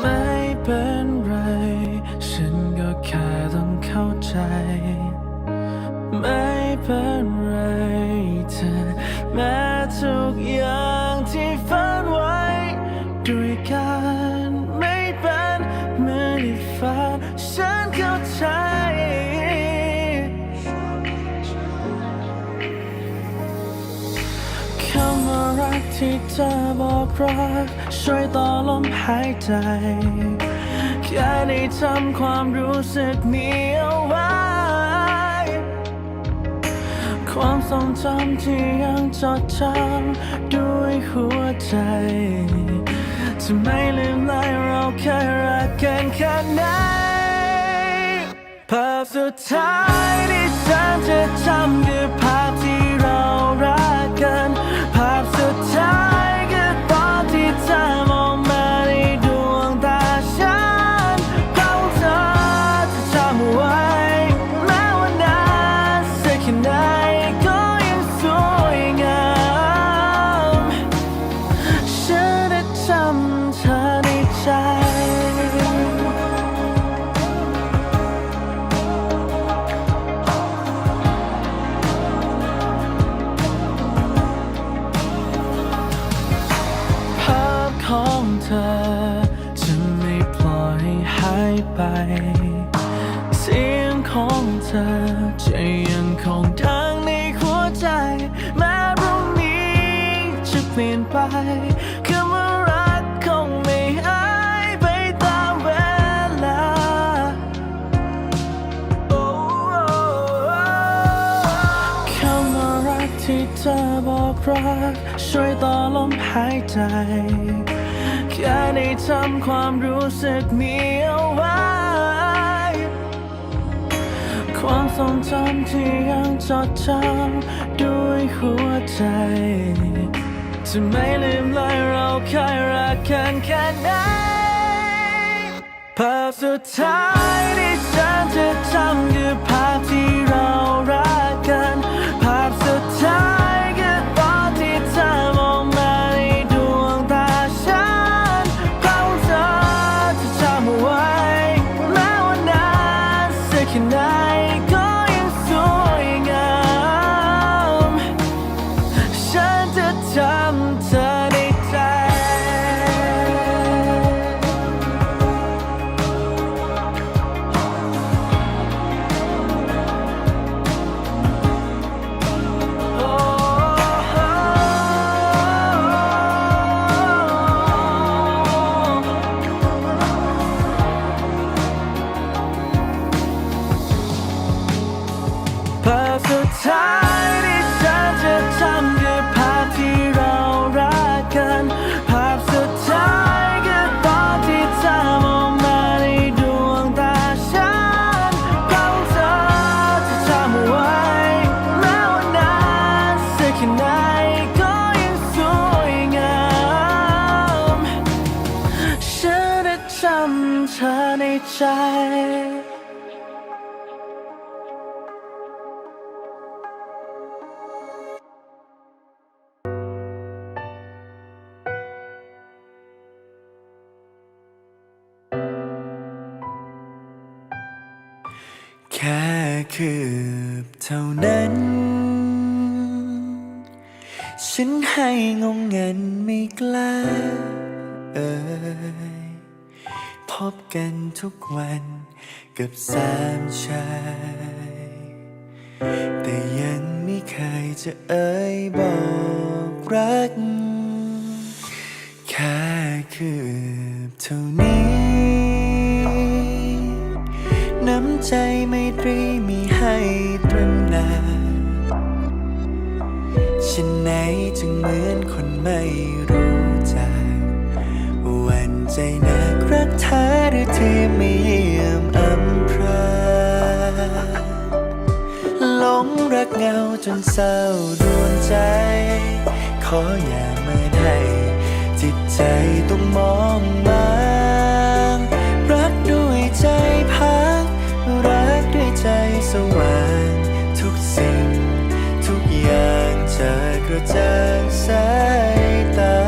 ไม่เป็นไร ฉันก็แค่ต้องเข้าใจ ไม่เป็น ธอบอกรักช่วยต่อลมหายใจ แค่ได้ทำความรู้สึกนี้เอาไว้ ความทรงจำที่ยังจดจำด้วยหัวใจจะไม่ลืมเลยเราเคยรักกันแค่ไหนภาพสุดท้ายที่ฉันจะจำคือภาพที่เรารักกัน ภาพสุดท้าย ของเธอจะยังคงดังในหัวใจ แม้พรุ่งนี้จะเปลี่ยนไปคำว่ารักคงไม่หายไปตามเวลาคำว่ารักที่เธอบอกรักช่วยต่อลมหายใจ แค่ได้ทำความรู้สึกนี้เอาไว้ ความทรงจำที่ยังจดจำด้วยหัวใจจะไม่ลืมเลยเราเคยรักกันแค่ไหนภาพสุดท้ายที่ฉันจะจำคือภาพที่เรารัก แค่คืบเท่านั้น ฉันให้งงเงินไม่กล้าเอ่ยพบกันทุกวันกับสามชาย แต่ยังไม่เคยจะเอ่ยบอกรัก แค่คืบเท่านี้ น้ำใจไม่ตรีมีให้ตระหนาฉันไหนจึงเหมือนคนไม่รู้จักวันใจนักรักแท้หรือที่ไม่เยี่ยมอำพรางหลงรักเงาจนเศร้าดวนใจ ขออย่าเมื่อใดจิตใจต้องมองมา สว่างทุกสิ่ง ทุกอย่างจะกระจ่างสายตา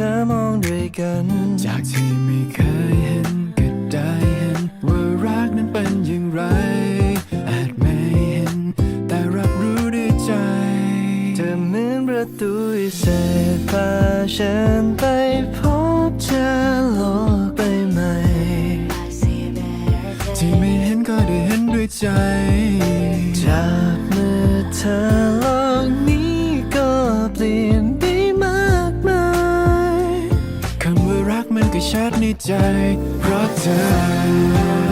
ธอมองด้วยกัน จากที่ไม่เคยเห็นก็ได้เห็น ว่ารักนั้นเป็นอย่างไร อาจไม่เห็น แต่รับรู้ด้วยใจ เธอเหมือนประตูเสพาฉันไปพบเธอโลกไปใหม่ ที่ไม่เห็นก็ได้เห็นด้วยใจ จากมือเธอักมันก็ชัดในใจเพราะเธอ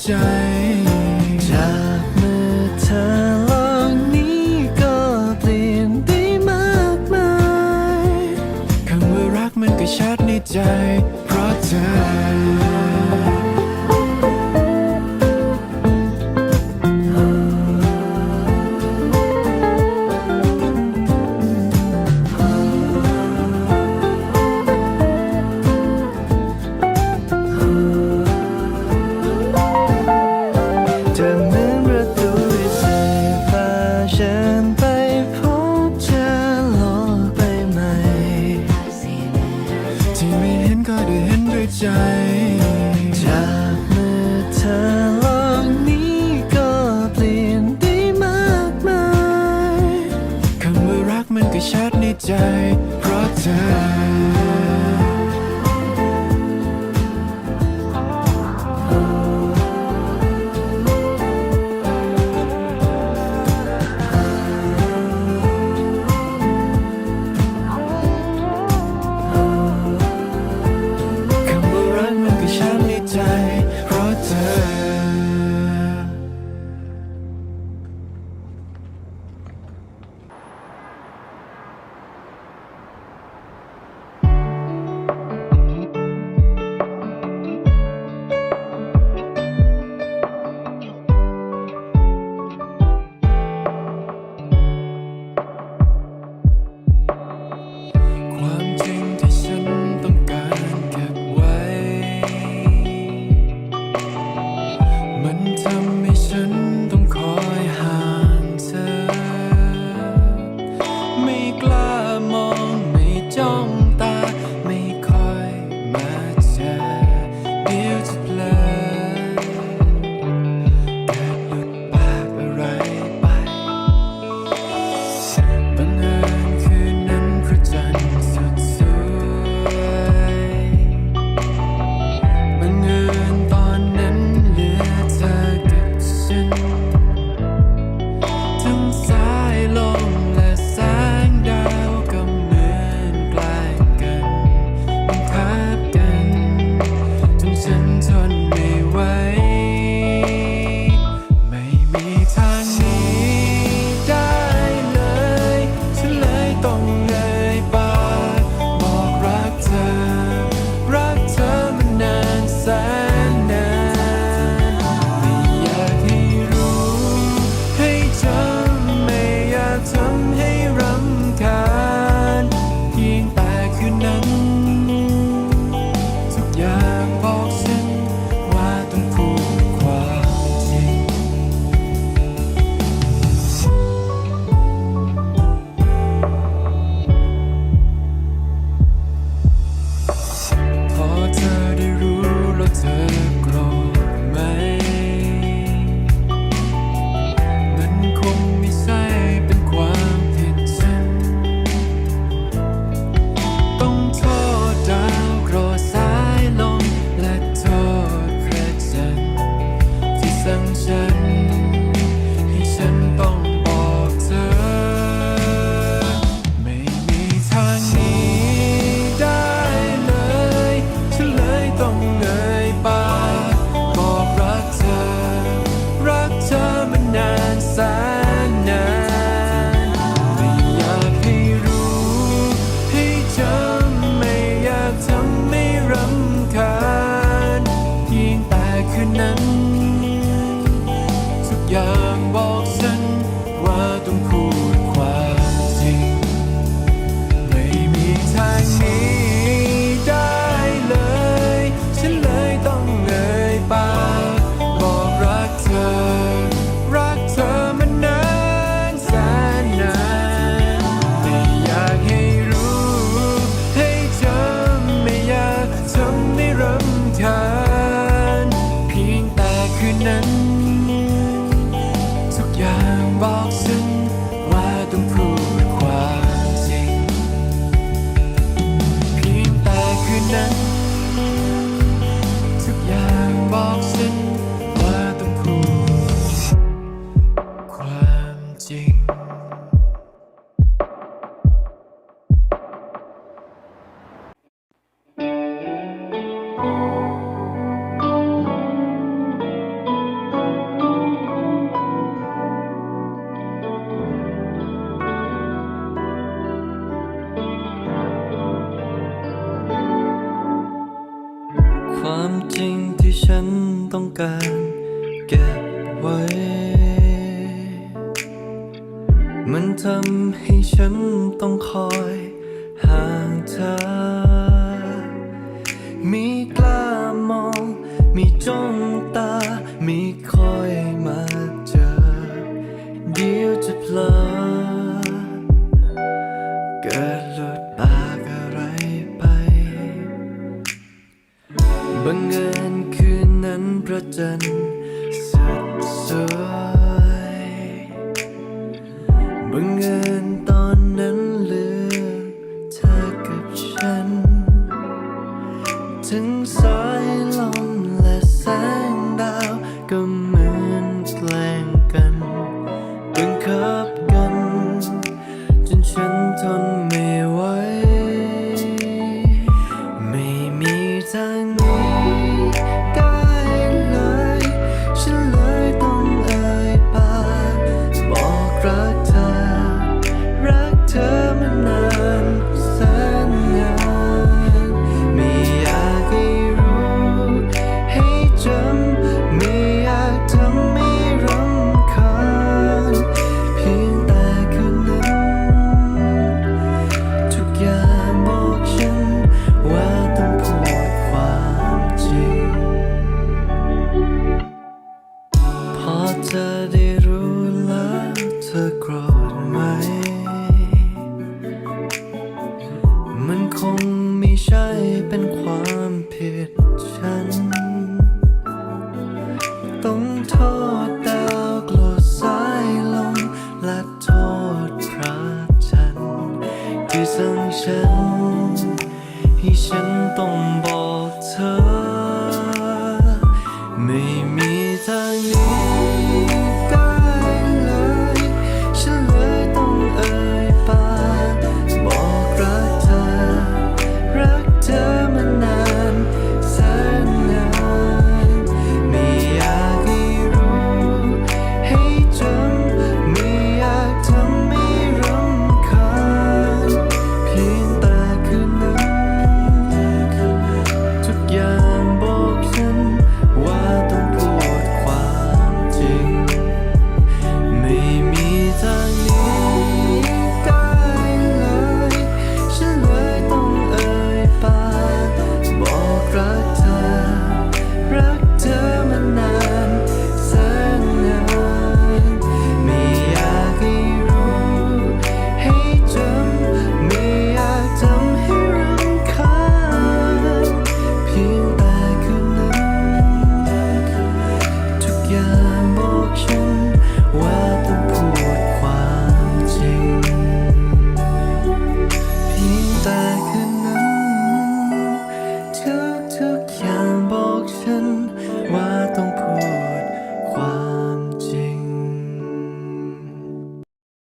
ใจ ต้องคอยห่างเธอ มีกล้ามอง มีจ้องตา มีคอยมาเจอ เดี๋ยวจะเพลิน inside long